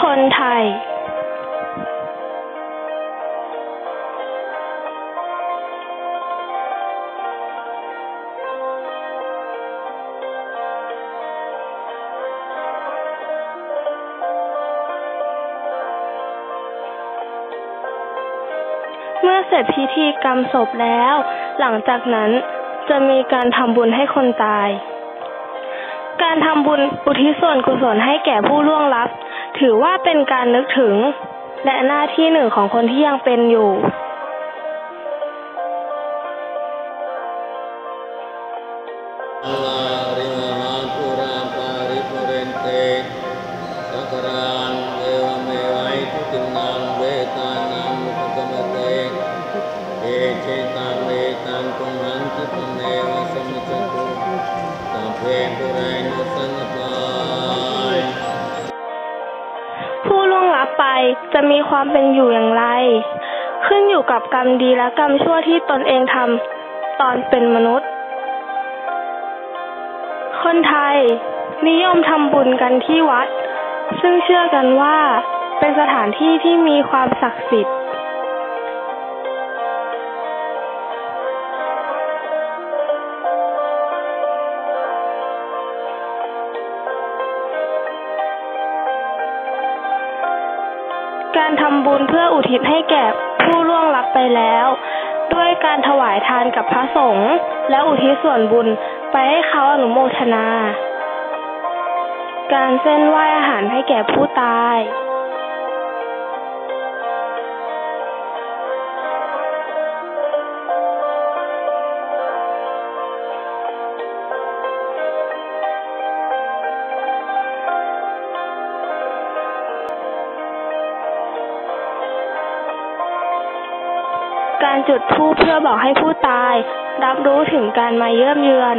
คนไทย เมื่อเสร็จพิธีกรรมศพแล้ว หลังจากนั้นจะมีการทำบุญให้คนตาย การทำบุญอุทิศส่วนกุศลให้แก่ผู้ล่วงลับ ถือว่าเป็นการนึกถึง และหน้าที่หนึ่งของคนที่ยังเป็นอยู่อ จะมีความเป็นอยู่อย่างไร ขึ้นอยู่กับกรรมดีและกรรมชั่วที่ตนเองทำตอนเป็นมนุษย์ คนไทยนิยมทำบุญกันที่วัด ซึ่งเชื่อกันว่าเป็นสถานที่ที่มีความศักดิ์สิทธิ์ การทำบุญเพื่ออุทิศให้แก่ผู้ล่วงลับไปแล้ว ด้วยการถวายทานกับพระสงฆ์และอุทิศส่วนบุญไปให้เขาอนุโมทนา การเส้นไหว้อาหารให้แก่ผู้ตาย การจุดธูปเพื่อบอกให้ผู้ตาย รับรู้ถึงการมาเยี่ยมเยือน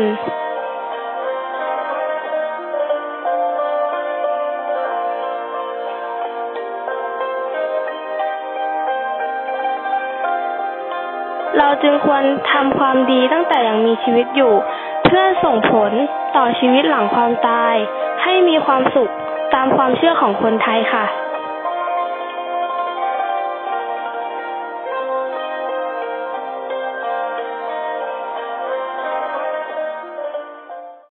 เราจึงควรทำความดีตั้งแต่ยังมีชีวิตอยู่ เพื่อส่งผลต่อชีวิตหลังความตาย ให้มีความสุขตามความเชื่อของคนไทยค่ะ